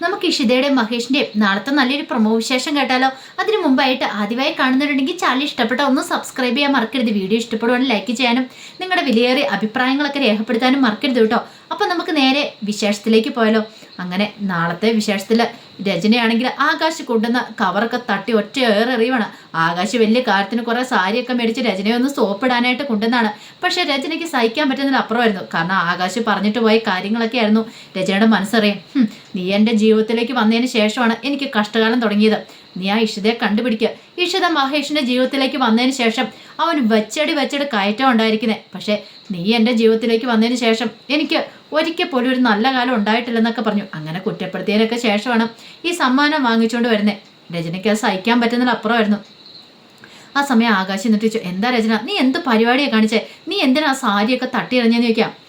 നമുക്ക് ഇഷിതയുടെയും മഹേഷിന്റെയും നാളത്തെ നല്ലൊരു പ്രമോ വിശേഷം കേട്ടാലോ? അതിന് മുമ്പായിട്ട് ആദ്യമായി കാണുന്നുണ്ടെങ്കിൽ ചാനൽ ഇഷ്ടപ്പെട്ട ഒന്ന് സബ്സ്ക്രൈബ് ചെയ്യാൻ മറക്കരുത്. വീഡിയോ ഇഷ്ടപ്പെടുവാണെങ്കിൽ ലൈക്ക് ചെയ്യാനും നിങ്ങളുടെ വിലയേറിയ അഭിപ്രായങ്ങളൊക്കെ രേഖപ്പെടുത്താനും മറക്കരുത് കേട്ടോ. അപ്പം നമുക്ക് നേരെ വിശേഷത്തിലേക്ക് പോയാലോ? അങ്ങനെ നാളത്തെ വിശേഷത്തിൽ രചനയാണെങ്കിൽ ആകാശ് കൊണ്ടുവന്ന കവറൊക്കെ തട്ടി ഒറ്റ ഏറെറിയുവാണ് ആകാശ് വലിയ കാര്യത്തിന് കുറേ സാരിയൊക്കെ മേടിച്ച് രചനയെ ഒന്ന് സോപ്പിടാനായിട്ട് കൊണ്ടുവന്നാണ്. പക്ഷെ രചനയ്ക്ക് സഹിക്കാൻ പറ്റുന്നതിൽ അപ്പുറമായിരുന്നു കാരണം ആകാശ് പറഞ്ഞിട്ട് പോയ കാര്യങ്ങളൊക്കെ ആയിരുന്നു രചനയുടെ മനസ്സറിയാം "ഹും, നീ എന്റെ ജീവിതത്തിലേക്ക് വന്നതിന് ശേഷമാണ് എനിക്ക് കഷ്ടകാലം തുടങ്ങിയത്. നീ ആ ഇഷിതയെ കണ്ടുപിടിക്കുക ഇഷിത മഹേഷിന്റെ ജീവിതത്തിലേക്ക് വന്നതിന് ശേഷം അവൻ വെച്ചടി വെച്ചടി കയറ്റം ഉണ്ടായിരിക്കുന്നത് പക്ഷേ നീ എന്റെ ജീവിതത്തിലേക്ക് വന്നതിന് ശേഷം എനിക്ക് ഒരിക്കൽ പോലും ഒരു നല്ല കാലം ഉണ്ടായിട്ടില്ലെന്നൊക്കെ പറഞ്ഞു. അങ്ങനെ കുറ്റപ്പെടുത്തിയതിനൊക്കെ ശേഷമാണ് ഈ സമ്മാനം വാങ്ങിച്ചുകൊണ്ട് വരുന്നത് രചനയ്ക്ക് അത് സഹിക്കാൻ പറ്റുന്നതിൽ അപ്പുറമായിരുന്നു. ആ സമയം ആകാശം എന്നിട്ട് എന്താ രചന? നീ എന്ത് പരിപാടിയാണ് കാണിച്ചേ? നീ എന്തിനാ സാരിയൊക്കെ തട്ടിയിറങ്ങിയെന്ന് ചോദിക്കാം? "ഹും,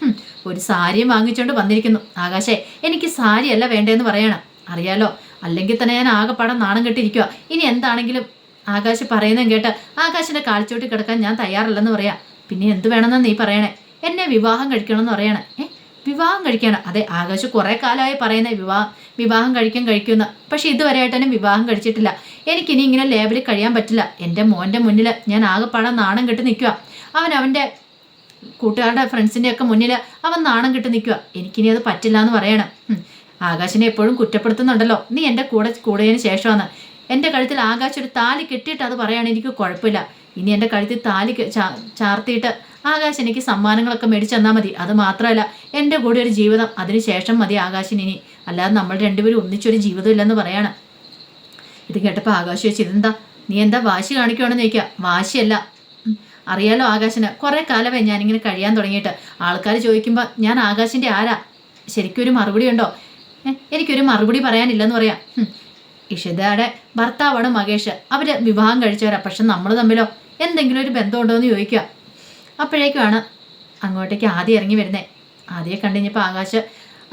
ഒരു സാരിയും വാങ്ങിച്ചുകൊണ്ട് വന്നിരിക്കുന്നു. ആകാശേ എനിക്ക് സാരിയല്ല വേണ്ടതെന്ന് പറയണം. അറിയാലോ അല്ലെങ്കിൽ തന്നെ ഞാൻ ആകെപ്പാടം നാണം കെട്ടിരിക്കുക ഇനി എന്താണെങ്കിലും ആകാശ് പറയുന്നതും കേട്ട് ആകാശിന്റെ കാൽച്ചോട്ടി കിടക്കാൻ ഞാൻ തയ്യാറല്ലെന്ന് പറയാം. പിന്നെ എന്ത് വേണമെന്ന് നീ പറയണേ? എന്നെ വിവാഹം കഴിക്കണമെന്ന് പറയണേ. ഏ വിവാഹം കഴിക്കണം അതെ ആകാശ് കുറേ കാലമായി പറയുന്ന വിവാഹം വിവാഹം കഴിക്കാൻ കഴിക്കുമെന്ന്. പക്ഷെ ഇതുവരെയായിട്ട് തന്നെ വിവാഹം കഴിച്ചിട്ടില്ല. എനിക്കിനി ഇങ്ങനെ ലേബലിൽ കഴിയാൻ പറ്റില്ല. എന്റെ മോന്റെ മുന്നിൽ ഞാൻ ആകെപ്പാടെ നാണം കെട്ടി നിൽക്കുക അവൻ അവന്റെ കൂട്ടുകാരുടെ ഫ്രണ്ട്സിന്റെ ഒക്കെ മുന്നിൽ അവൻ നാണം കിട്ടി നിൽക്കുക എനിക്കിനി അത് പറ്റില്ല എന്ന് പറയണം. ആകാശിനെ എപ്പോഴും കുറ്റപ്പെടുത്തുന്നുണ്ടല്ലോ. നീ എന്റെ കൂടെ കൂടിയതിന് ശേഷമാണ്. എന്റെ കഴുത്തിൽ ആകാശ് ഒരു താലി കെട്ടിയിട്ട് അത് പറയാണ്. എനിക്ക് കുഴപ്പമില്ല. ഇനി എന്റെ കഴുത്തിൽ താലി ചാർത്തിയിട്ട് ആകാശ് എനിക്ക് സമ്മാനങ്ങളൊക്കെ മേടിച്ചു തന്നാൽ മതി. അത് മാത്രമല്ല എന്റെ കൂടെ ഒരു ജീവിതം അതിന് ശേഷം മതി ആകാശിന് ഇനി. അല്ലാതെ നമ്മൾ രണ്ടുപേരും ഒന്നിച്ചൊരു ജീവിതം ഇല്ലെന്ന് പറയാണ്. ഇത് കേട്ടപ്പോൾ ആകാശ് വെച്ച് ഇതെന്താ? നീ എന്താ വാശി കാണിക്കുവാണെന്ന് ചോദിക്കുക വാശിയല്ല. അറിയാലോ ആകാശിന്. കുറേ കാലമായി ഞാനിങ്ങനെ കഴിയാൻ തുടങ്ങിയിട്ട്. ആൾക്കാർ ചോദിക്കുമ്പോൾ ഞാൻ ആകാശിന്റെ ആരാ? ശരിക്കും ഒരു മറുപടി ഉണ്ടോ? എനിക്കൊരു മറുപടി പറയാനില്ലെന്ന് പറയാം. ഇഷിതയുടെ ഭർത്താവാണ് മകേഷ് അവർ വിവാഹം കഴിച്ചവരാ പക്ഷെ നമ്മൾ തമ്മിലോ എന്തെങ്കിലും ഒരു ബന്ധമുണ്ടോ എന്ന് ചോദിക്കുക അപ്പോഴേക്കുമാണ് അങ്ങോട്ടേക്ക് ആദ്യം ഇറങ്ങി വരുന്നത് ആദ്യം കണ്ടുകഴിഞ്ഞപ്പോൾ ആകാശ്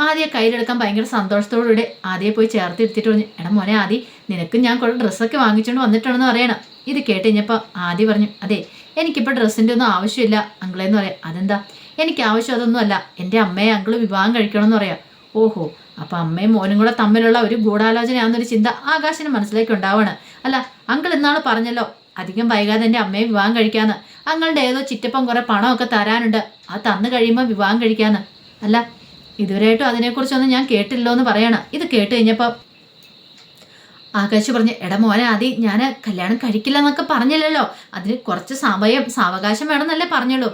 ആദ്യം കയ്യിലെടുക്കാൻ ഭയങ്കര സന്തോഷത്തോടുകൂടി ആദ്യം പോയി ചേർത്ത് എടുത്തിട്ട് പറഞ്ഞു എടാ മോനെ ആദ്യം നിനക്ക് ഞാൻ കുറേ ഡ്രസ്സൊക്കെ വാങ്ങിച്ചുകൊണ്ട് വന്നിട്ടുണ്ടെന്ന് പറയണം. ഇത് കേട്ട് കഴിഞ്ഞപ്പോൾ ആദ്യം പറഞ്ഞു അതെ എനിക്കിപ്പോൾ ഡ്രസ്സിന്റെ ഒന്നും ആവശ്യമില്ല. അങ്കിളെന്ന് പറയാം അതെന്താ? എനിക്ക് ആവശ്യം അതൊന്നുമല്ല എന്റെ അമ്മയെ അങ്കിൾ വിവാഹം കഴിക്കണമെന്ന് പറയാം. ഓഹോ അപ്പം അമ്മയും മോനും കൂടെ തമ്മിലുള്ള ഒരു ഗൂഢാലോചനയാണെന്നൊരു ചിന്ത ആകാശിന് മനസ്സിലേക്ക് ഉണ്ടാവാണ്. അല്ല അങ്കിൾ ഇന്നാൾ പറഞ്ഞല്ലോ അധികം വൈകാതെ എന്റെ അമ്മയെ വിവാഹം കഴിക്കാന്ന്. അങ്ങളുടെ ഏതോ ചിറ്റപ്പം കുറേ പണമൊക്കെ തരാനുണ്ട്. അത് തന്നു കഴിയുമ്പോൾ വിവാഹം കഴിക്കാന്ന്. അല്ല ഇതുവരെയായിട്ടും അതിനെക്കുറിച്ചൊന്നും ഞാൻ കേട്ടില്ലോ എന്ന് പറയണം. ഇത് കേട്ട് കഴിഞ്ഞപ്പോൾ ആകാശ് പറഞ്ഞു എടാ മോനെ ആദി ഞാൻ കല്യാണം കഴിക്കില്ല എന്നൊക്കെ പറഞ്ഞില്ലല്ലോ. അതിന് കുറച്ച് സമയം സാവകാശം വേണമെന്നല്ലേ പറഞ്ഞുള്ളൂ.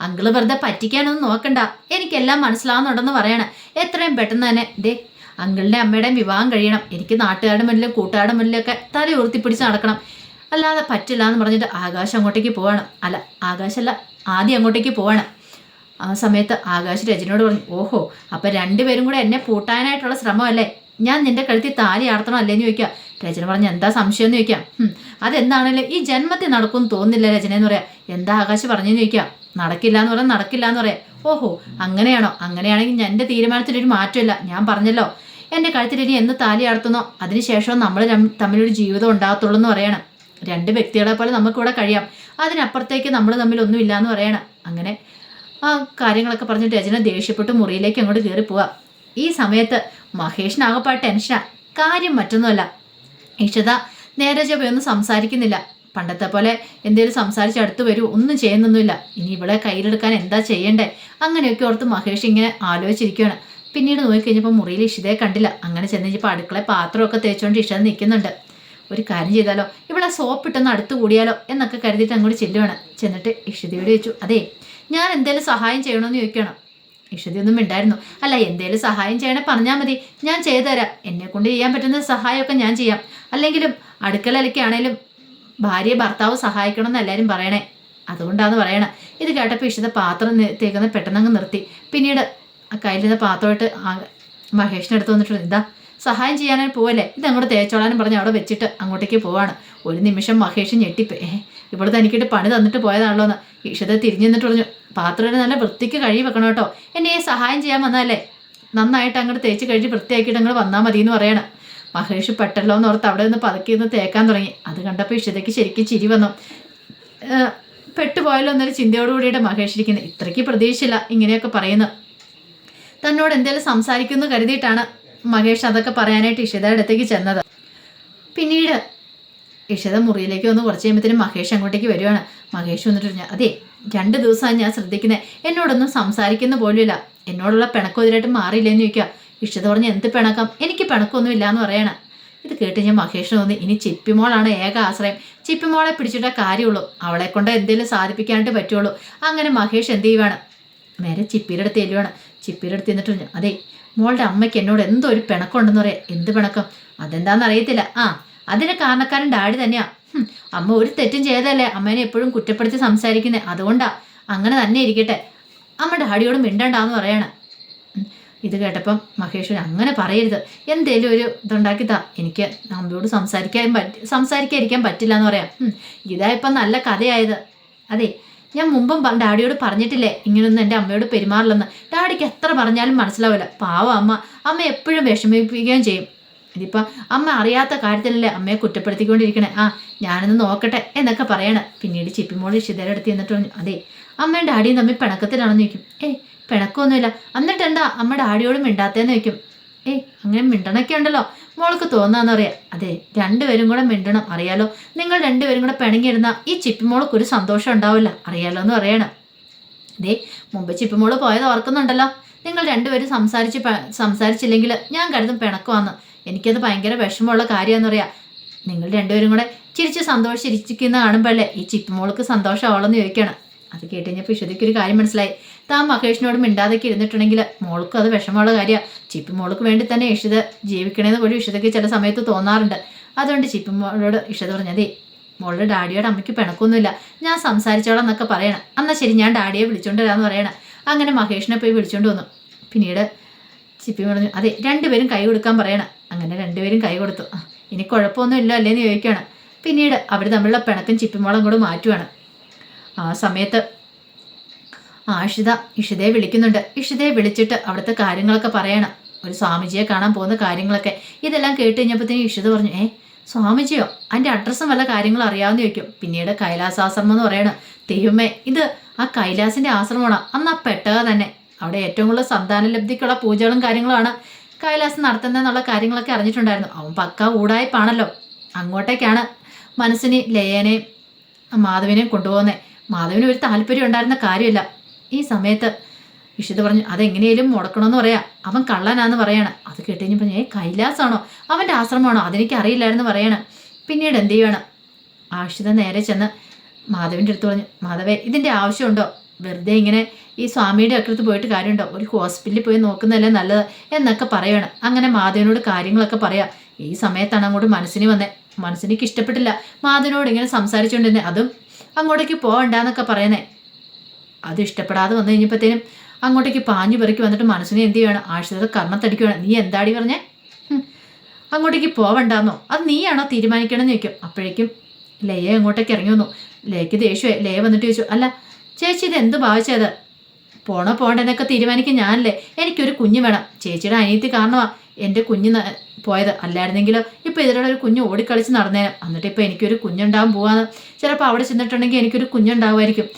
അങ്കിൾ വെറുതെ പറ്റിക്കാനൊന്നും നോക്കണ്ട. എനിക്കെല്ലാം മനസ്സിലാവുന്നുണ്ടെന്ന് പറയണം. എത്രയും പെട്ടെന്ന് തന്നെ ദേ അങ്കിളിന്റെ അമ്മയുടെയും വിവാഹം കഴിയണം. എനിക്ക് നാട്ടുകാരുടെ മുന്നിലും കൂട്ടുകാരുടെ മുന്നിലൊക്കെ തല ഉയർത്തിപ്പിടിച്ച് നടക്കണം. അല്ലാതെ പറ്റില്ല എന്ന് പറഞ്ഞിട്ട് ആകാശം അങ്ങോട്ടേക്ക് പോവാണ്. അല്ല ആകാശല്ല ആദ്യം അങ്ങോട്ടേക്ക് പോവാണ്. ആ സമയത്ത് ആകാശ് രജനോട് പറഞ്ഞു ഓഹോ അപ്പം രണ്ടുപേരും കൂടെ എന്നെ പൂട്ടാനായിട്ടുള്ള ശ്രമമല്ലേ? ഞാൻ നിന്റെ കഴുത്തിൽ താലി ആർത്തണോ അല്ലേന്ന് ചോദിക്കുക. രചന പറഞ്ഞ എന്താ സംശയം എന്ന് ചോദിക്കാം അതെന്താണല്ലേ ഈ ജന്മത്തിൽ നടക്കും തോന്നുന്നില്ല രചന എന്ന് പറയാം. എന്താ ആകാശ് പറഞ്ഞെന്ന് ചോദിക്കാം നടക്കില്ല എന്ന് പറയാം നടക്കില്ല എന്ന് പറയാം. ഓഹോ അങ്ങനെയാണോ? അങ്ങനെയാണെങ്കിൽ എന്റെ തീരുമാനത്തിൽ ഒരു മാറ്റമില്ല. ഞാൻ പറഞ്ഞല്ലോ. എന്റെ കഴുത്തിൽ ഇനി എന്ന് താലി ആർത്തുന്നോ അതിനുശേഷം നമ്മൾ തമ്മിലൊരു ജീവിതം ഉണ്ടാകത്തുള്ളൂ എന്ന് പറയണം. രണ്ട് വ്യക്തികളെ പോലെ നമുക്കിവിടെ കഴിയാം. അതിനപ്പുറത്തേക്ക് നമ്മൾ തമ്മിൽ ഒന്നുമില്ല എന്ന് പറയണം. അങ്ങനെ ആ കാര്യങ്ങളൊക്കെ പറഞ്ഞിട്ട് രചന ദേഷ്യപ്പെട്ട് മുറിയിലേക്ക് അങ്ങോട്ട് കയറി പോവാ ഈ സമയത്ത് മഹേഷിനാകപ്പാ ടെൻഷനാ. കാര്യം മറ്റൊന്നുമല്ല. ഇഷിത നേരെ ചൊവ്വയൊന്നും സംസാരിക്കുന്നില്ല. പണ്ടത്തെ പോലെ എന്തേലും സംസാരിച്ച് അടുത്ത് വരൂ ഒന്നും ചെയ്യുന്നൊന്നുമില്ല. ഇനി ഇവിടെ കയ്യിലെടുക്കാൻ എന്താ ചെയ്യണ്ടേ? അങ്ങനെയൊക്കെ ഓർത്ത് മഹേഷ് ഇങ്ങനെ ആലോചിച്ചിരിക്കുകയാണ് പിന്നീട് നോക്കിക്കഴിഞ്ഞപ്പോൾ മുറിയിൽ ഇഷിതയെ കണ്ടില്ല. അങ്ങനെ ചെന്ന് കഴിഞ്ഞപ്പോൾ അടുക്കള പാത്രമൊക്കെ തേച്ചുകൊണ്ട് ഇഷിത നിൽക്കുന്നുണ്ട്. ഒരു കാര്യം ചെയ്താലോ? ഇവിടെ സോപ്പ് ഇട്ടൊന്ന് അടുത്ത് കൂടിയാലോ? എന്നൊക്കെ കരുതിയിട്ട് അങ്ങോട്ട് ചെല്ലുവാണ്. ചെന്നിട്ട് ഇഷിതയോട് ചോദിച്ചു അതെ ഞാൻ എന്തേലും സഹായം ചെയ്യണമെന്ന് ചോദിക്കണം ഇഷതിയൊന്നും ഉണ്ടായിരുന്നു അല്ല എന്തേലും സഹായം ചെയ്യണേ പറഞ്ഞാൽ മതി. ഞാൻ ചെയ്തുതരാം എന്നെ കൊണ്ട് ചെയ്യാൻ പറ്റുന്ന സഹായമൊക്കെ ഞാൻ ചെയ്യാം. അല്ലെങ്കിലും അടുക്കളയിലൊക്കെ ആണേലും ഭാര്യയെ ഭർത്താവ് സഹായിക്കണം എന്ന് എല്ലാവരും പറയണേ. അതുകൊണ്ടാന്ന് പറയണേ. ഇത് കേട്ടപ്പോൾ ഇഷിത പാത്രം തേക്കുന്ന പെട്ടെന്നങ്ങ് നിർത്തി. പിന്നീട് ആ കയ്യിലിരുന്ന പാത്രമായിട്ട് ആ മഹേഷിന്റെ അടുത്ത് വന്നിട്ട് ഇതാ സഹായം ചെയ്യാനായി പോവല്ലേ? ഇത് അങ്ങോട്ട് തേച്ചോളാനും പറഞ്ഞ് അവിടെ വെച്ചിട്ട് അങ്ങോട്ടേക്ക് പോവാണ്. ഒരു നിമിഷം മഹേഷ് ഞെട്ടിപ്പോയി ഇവിടെ തനിക്കിട്ട് പണി തന്നിട്ട് പോയതാണല്ലോ എന്ന് ഇഷിത തിരിഞ്ഞു നിന്നിട്ട് പറഞ്ഞു പാത്രം നല്ല വൃത്തിക്ക് കഴുകി വെക്കണം കേട്ടോ. എന്നെ സഹായം ചെയ്യാൻ വന്നതല്ലേ? നന്നായിട്ട് അങ്ങോട്ട് തേച്ച് കഴുകി വൃത്തിയാക്കിയിട്ട് അങ്ങോട്ട് വന്നാൽ മതി എന്ന് പറയണം. മഹേഷ് പെട്ടല്ലോ എന്ന് ഓർത്ത് അവിടെ നിന്ന് പതുക്കി നിന്ന് തേക്കാൻ തുടങ്ങി. അത് കണ്ടപ്പോൾ ഇഷിതയ്ക്ക് ശരിക്കും ചിരി വന്നു. പെട്ടുപോയല്ലോ എന്നൊരു ചിന്തയോടുകൂടിയിട്ട് മഹേഷ് ഇരിക്കുന്നത് ഇത്രയ്ക്ക് പ്രതീക്ഷയില്ല ഇങ്ങനെയൊക്കെ പറയുന്നു. തന്നോട് എന്തെങ്കിലും സംസാരിക്കുന്നു കരുതിയിട്ടാണ് മഹേഷ് അതൊക്കെ പറയാനായിട്ട് ഇഷിതയുടെ അടുത്തേക്ക് ചെന്നത്. പിന്നീട് ഇഷിത മുറിയിലേക്ക് വന്ന് കുറച്ച് കഴിയുമ്പോഴത്തേനും മഹേഷ് അങ്ങോട്ടേക്ക് വരുവാണ്. മഹേഷ് വന്നിട്ട് പറഞ്ഞു അതെ രണ്ട് ദിവസമാണ് ഞാൻ ശ്രദ്ധിക്കുന്നത് എന്നോടൊന്നും സംസാരിക്കുന്ന പോലുമില്ല. എന്നോടുള്ള പിണക്കം ഇതിലായിട്ട് മാറിയില്ലെന്ന് ചോദിക്കുക ഇഷിത പറഞ്ഞ് എന്ത് പിണക്കം? എനിക്ക് പിണക്കമൊന്നും ഇല്ല എന്ന് പറയണം. ഇത് കേട്ട് ഞാൻ മഹേഷിന് തോന്നി ഇനി ചിപ്പിമോളാണ് ഏക ആശ്രയം. ചിപ്പിമോളെ പിടിച്ചിട്ട കാര്യമുള്ളൂ. അവളെ കൊണ്ട് എന്തെങ്കിലും സാധിപ്പിക്കാനായിട്ട് പറ്റുള്ളൂ. അങ്ങനെ മഹേഷ് എന്ത് ചെയ്യുവാണ്? നേരെ ചിപ്പിയുടെ അടുത്ത് ചെല്ലുവാണ്. ചിപ്പിയുടെ അടുത്ത് എന്നിട്ട് പറഞ്ഞു അതെ മോളുടെ അമ്മയ്ക്ക് എന്നോട് എന്തോ ഒരു പിണക്കമുണ്ടെന്ന് പറയാം. എന്ത് പിണക്കം? അതെന്താണെന്ന് അറിയത്തില്ല. ആ അതിന് കാരണക്കാരൻ ഡാഡി തന്നെയാ. അമ്മ ഒരു തെറ്റും ചെയ്തല്ലേ അമ്മേനെ എപ്പോഴും കുറ്റപ്പെടുത്തി സംസാരിക്കുന്നേ. അതുകൊണ്ടാ. അങ്ങനെ തന്നെ ഇരിക്കട്ടെ. അമ്മ ഡാഡിയോട് മിണ്ടണ്ടാന്ന് പറയണ. ഇത് കേട്ടപ്പം മഹേഷ് അങ്ങനെ പറയരുത്. എന്തേലും ഒരു ഇതുണ്ടാക്കി താ എനിക്ക് അമ്മയോട് സംസാരിക്കാൻ പറ്റി സംസാരിക്കാതിരിക്കാൻ പറ്റില്ല എന്ന് പറയാം. ഉം, ഇതാ ഇപ്പം നല്ല കഥയായത്. അതെ ഞാൻ മുമ്പും ഡാഡിയോട് പറഞ്ഞിട്ടില്ലേ? ഇങ്ങനൊന്നും എന്റെ അമ്മയോട് പെരുമാറില്ലെന്ന്. ഡാഡിക്ക് എത്ര പറഞ്ഞാലും മനസ്സിലാവില്ല. പാവം അമ്മ. അമ്മ എപ്പോഴും വിഷമിപ്പിക്കുകയും ചെയ്യും. ഇതിപ്പം അമ്മ അറിയാത്ത കാര്യത്തിലല്ലേ അമ്മയെ കുറ്റപ്പെടുത്തിക്കൊണ്ടിരിക്കണേ. ആ ഞാനൊന്ന് നോക്കട്ടെ എന്നൊക്കെ പറയണം. പിന്നീട് ചിപ്പിമോൾ ഇഷിതയുടെ അടുത്ത് എന്നിട്ട് പറഞ്ഞു അതെ അമ്മയും ഡാഡിയും തമ്മിൽ പിണക്കത്തിലാണെന്ന് ചോദിക്കും. ഏയ് പിണക്കമൊന്നുമില്ല. എന്നിട്ട് എന്താ അമ്മ ഡാഡിയോടും മിണ്ടാത്തേന്ന് ചോദിക്കും. ഏയ് അങ്ങനെ മിണ്ടണൊക്കെ ഉണ്ടല്ലോ. മോൾക്ക് തോന്നാന്ന് പറയാം. അതെ രണ്ടുപേരും കൂടെ മിണ്ടണം അറിയാലോ. നിങ്ങൾ രണ്ടുപേരും കൂടെ പിണങ്ങിയിരുന്ന ഈ ചിപ്പിമോൾക്ക് ഒരു സന്തോഷം ഉണ്ടാവില്ല. അറിയാലോ എന്ന് പറയണം. ദേ മുമ്പ് ചിപ്പിമോൾ പോയത് ഓർക്കുന്നുണ്ടല്ലോ. നിങ്ങൾ രണ്ടുപേരും സംസാരിച്ച് സംസാരിച്ചില്ലെങ്കിൽ ഞാൻ കരുതും പിണക്കമാന്ന്. എനിക്കത് ഭയങ്കര വിഷമമുള്ള കാര്യമെന്ന് പറയാം. നിങ്ങൾ രണ്ടുപേരും കൂടെ ചിരിച്ച് സന്തോഷിച്ചിരിക്കുന്ന കാണുമ്പോഴല്ലേ ഈ ചിപ്പിമോൾക്ക് സന്തോഷമാവളെന്ന് ചോദിക്കണം. അത് കേട്ട് കഴിഞ്ഞപ്പോൾ ഒരു കാര്യം മനസ്സിലായി. താൻ മഹേഷിനോട് മിണ്ടാതൊക്കെ ഇരുന്നിട്ടുണ്ടെങ്കിൽ മോൾക്കും അത് വിഷമമുള്ള കാര്യമാണ് ചിപ്പി മോൾക്ക് വേണ്ടി തന്നെ ഇഷിത ജീവിക്കണേന്ന് പോലും ഇഷിതയ്ക്ക് ചില സമയത്ത് തോന്നാറുണ്ട്. അതുകൊണ്ട് ചിപ്പി മോളോട് ഇഷിത പറഞ്ഞതേ മോളുടെ ഡാഡിയോട് അമ്മയ്ക്ക് പിണക്കൊന്നുമില്ല ഞാൻ സംസാരിച്ചോളാം എന്നൊക്കെ പറയണം. എന്നാൽ ശരി ഞാൻ ഡാഡിയെ വിളിച്ചോണ്ട് വരാമെന്ന് പറയണം. അങ്ങനെ മഹേഷിനെ പോയി വിളിച്ചോണ്ട് വന്നു. പിന്നീട് ചിപ്പി പറഞ്ഞു അതെ രണ്ടുപേരും കൈ കൊടുക്കാൻ പറയണം. അങ്ങനെ രണ്ടുപേരും കൈ കൊടുത്തു. ഇനി കുഴപ്പമൊന്നും ഇല്ല അല്ലേന്ന് ചോദിക്കുകയാണ്. പിന്നീട് അവർ തമ്മിലുള്ള പിണക്കും ചിപ്പിമോളം കൂടെ മാറ്റുവാണ്. ആ സമയത്ത് ആഷിത ഇഷിതയെ വിളിക്കുന്നുണ്ട്. ഇഷിതയെ വിളിച്ചിട്ട് അവിടുത്തെ കാര്യങ്ങളൊക്കെ പറയണം. ഒരു സ്വാമിജിയെ കാണാൻ പോകുന്ന കാര്യങ്ങളൊക്കെ. ഇതെല്ലാം കേട്ട് കഴിഞ്ഞപ്പോഴത്തേനും ഇഷിത പറഞ്ഞു ഏ സ്വാമിജിയോ അതിന്റെ അഡ്രസ്സും വല്ല കാര്യങ്ങളും അറിയാമെന്ന് ചോദിക്കും. പിന്നീട് കൈലാസാശ്രമം എന്ന് പറയണം. ദൈവമേ ഇത് ആ കൈലാസിന്റെ ആശ്രമമാണ്? അന്ന് ആ പെട്ടക തന്നെ. അവിടെ ഏറ്റവും കൂടുതൽ സന്താന ലബ്ധിക്കുള്ള പൂജകളും കാര്യങ്ങളുമാണ് കൈലാസം നടത്തുന്നതെന്നുള്ള കാര്യങ്ങളൊക്കെ അറിഞ്ഞിട്ടുണ്ടായിരുന്നു. അവൻ പക്ക ഊടായ്പാണല്ലോ. അങ്ങോട്ടേക്കാണ് മനസ്സിന് ലയേനെയും മാധവിനെയും കൊണ്ടുപോകുന്നത് മാധവിന് ഒരു താല്പര്യം ഉണ്ടായിരുന്ന കാര്യമില്ല. ഈ സമയത്ത് ഇഷിത പറഞ്ഞു അതെങ്ങനെയും മുടക്കണമെന്ന് പറയാം. അവൻ കള്ളനാന്ന് പറയാണ്. അത് കേട്ട് പറഞ്ഞു ഏ കൈലാസാണോ? അവന്റെ ആശ്രമമാണോ? അതെനിക്ക് അറിയില്ലായിരുന്നു പറയാണ്. പിന്നീട് എന്ത് ചെയ്യണം? ആഷിത നേരെ ചെന്ന് മാധവിന്റെ അടുത്ത് പറഞ്ഞു മാധവേ ഇതിന്റെ ആവശ്യമുണ്ടോ? വെറുതെ ഇങ്ങനെ ഈ സ്വാമിയുടെ അക്കരത്ത് പോയിട്ട് കാര്യമുണ്ടോ? ഒരു ഹോസ്പിറ്റലിൽ പോയി നോക്കുന്നതല്ലേ നല്ലത് എന്നൊക്കെ പറയണം. അങ്ങനെ മാധവനോട് കാര്യങ്ങളൊക്കെ പറയാം. ഈ സമയത്താണ് അങ്ങോട്ട് മനസ്സിന് വന്നേ. മനസ്സിനിക്ക് ഇഷ്ടപ്പെട്ടില്ല. മാധവനോട് ഇങ്ങനെ സംസാരിച്ചുകൊണ്ടിരുന്നേ. അതും അങ്ങോട്ടേക്ക് പോകണ്ടെന്നൊക്കെ പറയുന്നേ. അത് ഇഷ്ടപ്പെടാതെ വന്നു കഴിഞ്ഞപ്പോഴത്തേനും അങ്ങോട്ടേക്ക് പാഞ്ഞു പെറുക്കി വന്നിട്ട് മനസ്സിനെ എന്ത് ചെയ്യണം? ആശ്രിത കർമ്മത്തടിക്കുകയാണ് നീ എന്താടി പറഞ്ഞേ? അങ്ങോട്ടേക്ക് പോവണ്ടെന്നോ? അത് നീയാണോ തീരുമാനിക്കണമെന്ന് ചോദിക്കും. അപ്പോഴേക്കും ലയ അങ്ങോട്ടേക്ക് ഇറങ്ങി വന്നു. ലയക്ക് ദേഷ്യമായി ലയ വന്നിട്ട് ചോദിച്ചു. അല്ല ചേച്ചി ഇത് എന്ത് ഭാവിച്ചത്? പോണോ പോണ്ടെന്നൊക്കെ തീരുമാനിക്കും ഞാനല്ലേ. എനിക്കൊരു കുഞ്ഞ് വേണം. ചേച്ചിയുടെ അനിയത്തി കാരണമാ എന്റെ കുഞ്ഞ് പോയത്. അല്ലായിരുന്നെങ്കിലോ ഇപ്പോൾ ഇതിലൂടെ ഒരു കുഞ്ഞ് ഓടിക്കളിച്ച് നടന്നേനെ. എന്നിട്ട് ഇപ്പോൾ എനിക്കൊരു കുഞ്ഞുണ്ടാകാൻ പോവാന്ന്. ചിലപ്പോൾ അവിടെ ചെന്നിട്ടുണ്ടെങ്കിൽ എനിക്കൊരു കുഞ്ഞുണ്ടാവുമായിരിക്കും.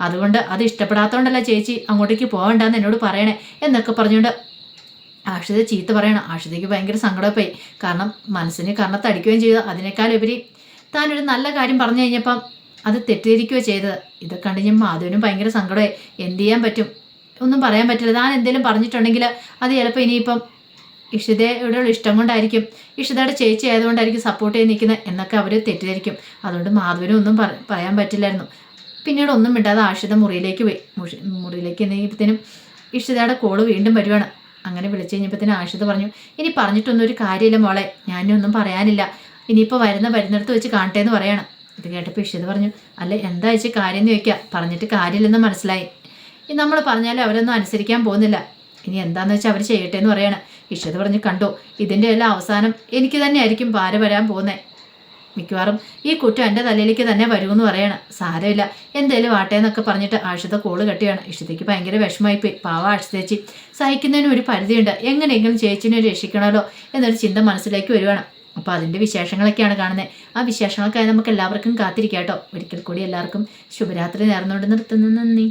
അതുകൊണ്ട് അത് ഇഷ്ടപ്പെടാത്തതുകൊണ്ടല്ല ചേച്ചി അങ്ങോട്ടേക്ക് പോകണ്ടെന്ന് എന്നോട് പറയണേ എന്നൊക്കെ പറഞ്ഞുകൊണ്ട് ആഷിത ചീത്ത പറയണം. ആഷിതയ്ക്ക് ഭയങ്കര സങ്കടമായി കാരണം മനസ്സിന് കർണത്തടിക്കുകയും ചെയ്തു. അതിനേക്കാളുപരി താനൊരു നല്ല കാര്യം പറഞ്ഞു കഴിഞ്ഞപ്പം അത് തെറ്റിദ്ധരിക്കുകയോ ചെയ്തത് ഇതൊക്കെ കണ്ട് ഞാൻ മാധവനും ഭയങ്കര സങ്കടമായി. എന്ത് ചെയ്യാൻ പറ്റും? ഒന്നും പറയാൻ പറ്റില്ല. താൻ എന്തെങ്കിലും പറഞ്ഞിട്ടുണ്ടെങ്കിൽ അത് ചിലപ്പോൾ ഇനിയിപ്പം ഇഷിതയോടുള്ള ഇഷ്ടം കൊണ്ടായിരിക്കും. ഇഷിതയുടെ ചേച്ചി ആയതുകൊണ്ടായിരിക്കും സപ്പോർട്ട് ചെയ്ത് നിൽക്കുന്നത് എന്നൊക്കെ അവർ തെറ്റിദ്ധരിക്കും. അതുകൊണ്ട് മാധവനും ഒന്നും പറ- പറയാൻ പറ്റില്ലായിരുന്നു. പിന്നീട് ഒന്നും മിണ്ടാതെ ആഷിത മുറിയിലേക്ക് പോയി. മുറിയിലേക്ക് എന്നപ്പോഴത്തേനും ഇഷിതയുടെ കോൾ വീണ്ടും വരുവാണ്. അങ്ങനെ വിളിച്ചു കഴിഞ്ഞപ്പോഴത്തേനും ആഷിത പറഞ്ഞു ഇനി പറഞ്ഞിട്ടൊന്നും ഒരു കാര്യമില്ല മോളെ. ഞാനൊന്നും പറയാനില്ല. ഇനിയിപ്പോൾ വരുന്ന വരുന്നിടത്ത് വെച്ച് കാണട്ടെ എന്ന് പറയണം. ഇത് കേട്ടപ്പോൾ ഇഷിത് പറഞ്ഞു അല്ല എന്താ വെച്ചാൽ കാര്യം എന്ന് ചോദിക്കുക പറഞ്ഞിട്ട് കാര്യമില്ലെന്ന് മനസ്സിലായി. ഇനി നമ്മൾ പറഞ്ഞാലും അവരൊന്നും അനുസരിക്കാൻ പോകുന്നില്ല. ഇനി എന്താന്ന് വെച്ചാൽ അവർ ചെയ്യട്ടെ എന്ന് പറയണം. ഇഷിത പറഞ്ഞു കണ്ടോ ഇതിന്റെ എല്ലാം അവസാനം എനിക്ക് തന്നെ ആയിരിക്കും പാര വരാൻ പോകുന്നത് മിക്കവാറും ഈ കുറ്റം എന്റെ തലയിലേക്ക് തന്നെ വരുമെന്ന് പറയണം. സാരമില്ല എന്തേലും ആട്ടെ എന്നൊക്കെ പറഞ്ഞിട്ട് ആഷിത കോൾ കെട്ടിയാണ്. ഇഷിതയ്ക്ക് ഭയങ്കര വിഷമമായി പോയി പാവ ആഷിതേച്ചി സഹിക്കുന്നതിന് ഒരു പരിധിയുണ്ട്. എങ്ങനെയെങ്കിലും ചേച്ചിനെ രക്ഷിക്കണമല്ലോ എന്നൊരു ചിന്ത മനസ്സിലേക്ക് വരുവാണ്. അപ്പോൾ അതിന്റെ വിശേഷങ്ങളൊക്കെയാണ് കാണുന്നത്. ആ വിശേഷങ്ങൾക്കായി നമുക്ക് എല്ലാവർക്കും കാത്തിരിക്കാം കേട്ടോ. ഒരിക്കൽ കൂടി എല്ലാവർക്കും ശുഭരാത്രി നേർന്നുകൊണ്ട് നിർത്തുന്നു. നന്ദി.